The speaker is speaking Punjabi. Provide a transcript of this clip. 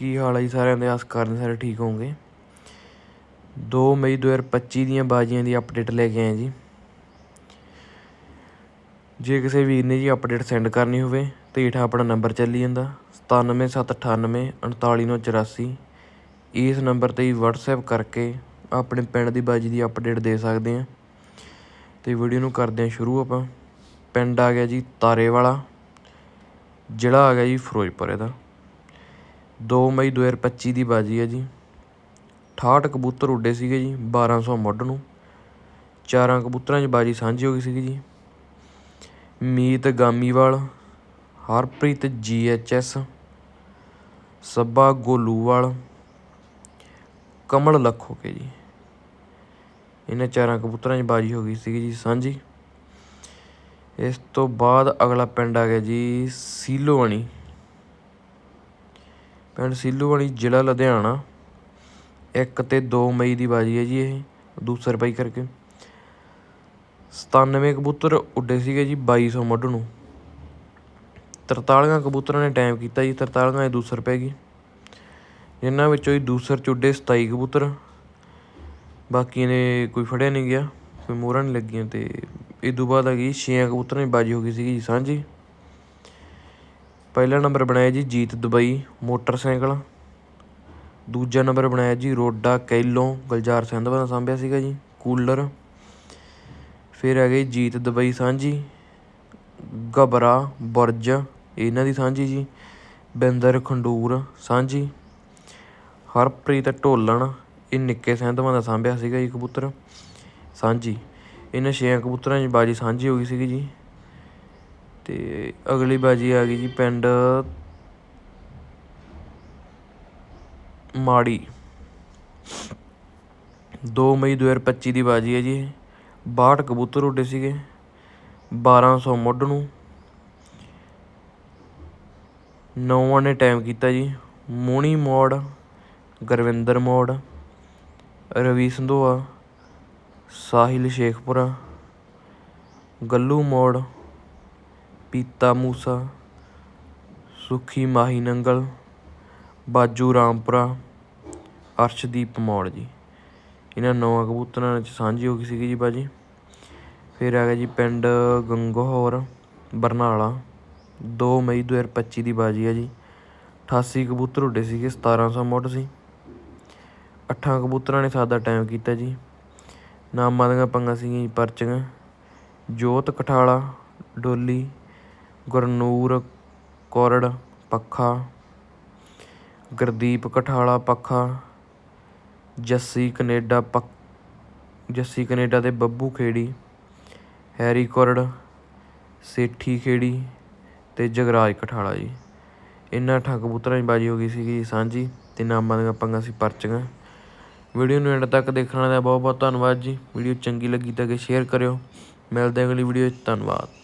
ਕੀ ਹਾਲ ਹੈ ਜੀ ਸਾਰਿਆਂ ਦੇ? ਆਸ ਕਰਦੇ ਸਾਰੇ ਠੀਕ ਹੋਵੋਗੇ। 2 ਮਈ 2025 ਦੀਆਂ ਬਾਜ਼ੀਆਂ ਦੀ ਅਪਡੇਟ ਲੈ ਕੇ ਆਏ ਜੀ। ਜੇ ਕਿਸੇ ਵੀਰ ਨੇ ਜੀ ਅਪਡੇਟ ਸੈਂਡ ਕਰਨੀ ਹੋਵੇ, ਤੇ ਹੇਠਾਂ ਆਪਣਾ ਨੰਬਰ ਚੱਲੀ ਜਾਂਦਾ। 97798 39984 ਇਸ ਨੰਬਰ ਤੇ ਹੀ WhatsApp ਕਰਕੇ ਆਪਣੇ ਪਿੰਡ ਦੀ ਬਾਜੀ ਦੀ ਅਪਡੇਟ ਦੇ ਸਕਦੇ ਆ। ਤੇ ਵੀਡੀਓ ਨੂੰ ਕਰਦੇ ਆ ਸ਼ੁਰੂ ਆਪਾਂ। ਪਿੰਡ ਆ ਗਿਆ ਜੀ ਤਾਰੇ ਵਾਲਾ ਜ਼ਿਲ੍ਹਾ ਆ ਗਿਆ ਜੀ ਫਿਰੋਜ਼ਪੁਰ ਇਹਦਾ। ਦੋ ਮਈ 2025 ਦੀ ਬਾਜੀ ਹੈ ਜੀ। 68 ਕਬੂਤਰ ਉੱਡੇ ਸੀਗੇ ਜੀ 1200 ਮੁੱਢ ਨੂੰ। ਚਾਰਾਂ ਕਬੂਤਰਾਂ 'ਚ ਬਾਜੀ ਸਾਂਝੀ ਹੋ ਗਈ ਸੀਗੀ ਜੀ। ਮੀਤ ਗਾਮੀਵਾਲ, ਹਰਪ੍ਰੀਤ ਜੀਐਚਐਸ ਸੱਬਾ ਗੋਲੂਵਾਲ, ਕਮਲ ਲੱਖੋ ਕੇ ਜੀ। ਇਹਨਾਂ ਚਾਰਾਂ ਕਬੂਤਰਾਂ 'ਚ ਬਾਜੀ ਹੋ ਗਈ ਸੀਗੀ ਜੀ ਸਾਂਝੀ। ਇਸ ਤੋਂ ਬਾਅਦ ਅਗਲਾ ਪਿੰਡ ਆ ਗਿਆ ਜੀ ਸੀਲੋਵਾਣੀ। ਪਿੰਡ ਸੀਲੋਵਾਲੀ ਜ਼ਿਲ੍ਹਾ ਲੁਧਿਆਣਾ। ਇੱਕ ਤੇ 2 ਮਈ ਦੀ ਬਾਜੀ ਹੈ ਜੀ ਇਹ, ਦੂਸਰ ਪਾਈ ਕਰਕੇ। 97 ਕਬੂਤਰ ਉੱਡੇ ਸੀਗੇ ਜੀ 2200 ਮੱਢ ਨੂੰ। 43 ਕਬੂਤਰਾਂ ਨੇ ਟਾਈਮ ਕੀਤਾ ਜੀ 43 ਇਹ ਦੂਸਰ ਪੈ ਗਈ। ਇਹਨਾਂ ਵਿੱਚੋਂ ਹੀ ਦੂਸਰ ਚ ਉੱਡੇ 27 ਕਬੂਤਰ। ਬਾਕੀ ਨੇ ਕੋਈ ਫੜਿਆ ਨਹੀਂ ਗਿਆ, ਕੋਈ ਮੋਹਰਾਂ ਨਹੀਂ ਲੱਗੀਆਂ ਤੇ ਇਹ ਤੋਂ ਬਾਅਦ ਆ ਗਈ 6 ਕਬੂਤਰਾਂ ਦੀ ਬਾਜੀ ਹੋ ਗਈ ਸੀਗੀ ਜੀ ਸਾਂਝੀ। ਪਹਿਲਾ ਨੰਬਰ ਬਣਾਇਆ ਜੀ ਜੀਤ ਦੁਬਈ ਮੋਟਰਸਾਈਕਲ। ਦੂਜਾ ਨੰਬਰ ਬਣਾਇਆ ਜੀ ਰੋਡਾ ਕੈਲੋਂ, ਗੁਲਜ਼ਾਰ ਸਿੰਧਵਾ ਦਾ ਸਾਂਭਿਆ ਸੀਗਾ ਜੀ, ਕੂਲਰ। ਫਿਰ ਆ ਗਈ ਜੀਤ ਦੁਬਈ ਸਾਂਝੀ ਗਬਰਾ ਬੁਰਜ, ਇਹਨਾਂ ਦੀ ਸਾਂਝੀ ਜੀ, ਬਿੰਦਰ ਖੰਡੂਰ ਸਾਂਝੀ। ਹਰਪ੍ਰੀਤ ਢੋਲਣ, ਇਹ ਨਿੱਕੇ ਸਿੰਧਵਾ ਦਾ ਸਾਂਭਿਆ ਸੀਗਾ ਜੀ ਕਬੂਤਰ, ਸਾਂਝੀ। ਇਹਨਾਂ ਛੇ ਕਬੂਤਰਾਂ ਦੀ ਬਾਜੀ ਸਾਂਝੀ ਹੋ ਗਈ ਸੀਗੀ ਜੀ। ਤੇ ਅਗਲੀ ਬਾਜੀ ਆ ਗਈ ਜੀ ਪਿੰਡ ਮਾੜੀ। ਦੋ ਮਈ 2025 ਦੀ ਬਾਜੀ ਹੈ ਜੀ 62 ਕਬੂਤਰ ਉੱਡੇ ਸੀਗੇ। 1200 ਮੁੱਢ ਨੂੰ। ਨੌਵਾਂ ਨੇ ਟਾਈਮ ਕੀਤਾ ਜੀ। ਮੋਣੀ ਮੋੜ, ਗੁਰਵਿੰਦਰ ਮੋੜ, ਰਵੀ ਸੰਧੋਆ, ਸਾਹਿਲ ਸ਼ੇਖਪੁਰਾ, ਗੱਲੂ ਮੋੜ ਪੀਤਾ ਮੂਸਾ, ਸੁਖੀ ਮਾਹੀ ਨੰਗਲ, ਬਾਜੂ ਰਾਮਪੁਰਾ, ਅਰਸ਼ਦੀਪ ਮੌੜ ਜੀ। ਇਹਨਾਂ ਨੌਂ ਕਬੂਤਰਾਂ ਵਿੱਚ ਸਾਂਝੀ ਹੋ ਗਈ ਸੀਗੀ ਜੀ ਬਾਜੀ। ਫਿਰ ਆ ਗਿਆ ਜੀ ਪਿੰਡ ਗੰਗੋਹਰ, ਬਰਨਾਲਾ। 2 ਮਈ 2025 ਦੀ ਬਾਜੀ ਹੈ ਜੀ। 88 ਕਬੂਤਰ ਉੱਡੇ ਸੀਗੇ 1700 ਮੁੱਢ ਸੀ। ਅੱਠਾਂ ਕਬੂਤਰਾਂ ਨੇ ਸਾਦਾ ਟਾਈਮ ਕੀਤਾ ਜੀ। ਨਾਮਾਂ ਦੀਆਂ ਪੰਗਾਂ ਸੀਗੀਆਂ ਜੀ ਪਰਚੀਆਂ। ਜੋਤ ਕਠਾਲਾ, ਡੋਲੀ ਗੁਰਨੂਰ, ਕੋਰੜ, ਪੱਖਾ, ਗੁਰਦੀਪ ਕਠਾਲਾ, ਪੱਖਾ, ਜੱਸੀ ਕਨੇਡਾ ਪੱਖ, ਜੱਸੀ ਕਨੇਡਾ ਦੇ ਬੱਬੂ ਖੇੜੀ, ਹੈਰੀ ਕੋਰੜ, ਸੇਠੀ ਖੇੜੀ ਤੇ ਜਗਰਾਜ ਕਠਾਲਾ ਜੀ। ਇਹਨਾਂ ਅੱਠਾਂ ਕਬੂਤਰਾਂ ਦੀ ਬਾਜੀ ਹੋ ਗਈ ਸੀਗੀ ਸਾਂਝੀ ਤੇ ਨਾਮਾਂ ਦੀਆਂ ਪੰਗਾਂ ਸੀ ਪਰਚੀਆਂ। ਵੀਡੀਓ ਨੂੰ ਐਂਡ ਤੱਕ ਦੇਖਣ ਦਾ ਬਹੁਤ ਬਹੁਤ ਧੰਨਵਾਦ ਜੀ। ਵੀਡੀਓ ਚੰਗੀ ਲੱਗੀ ਤਾਂ ਕਿ ਸ਼ੇਅਰ ਕਰਿਓ। ਮਿਲਦੇ ਅਗਲੀ ਵੀਡੀਓ 'ਚ ਧੰਨਵਾਦ।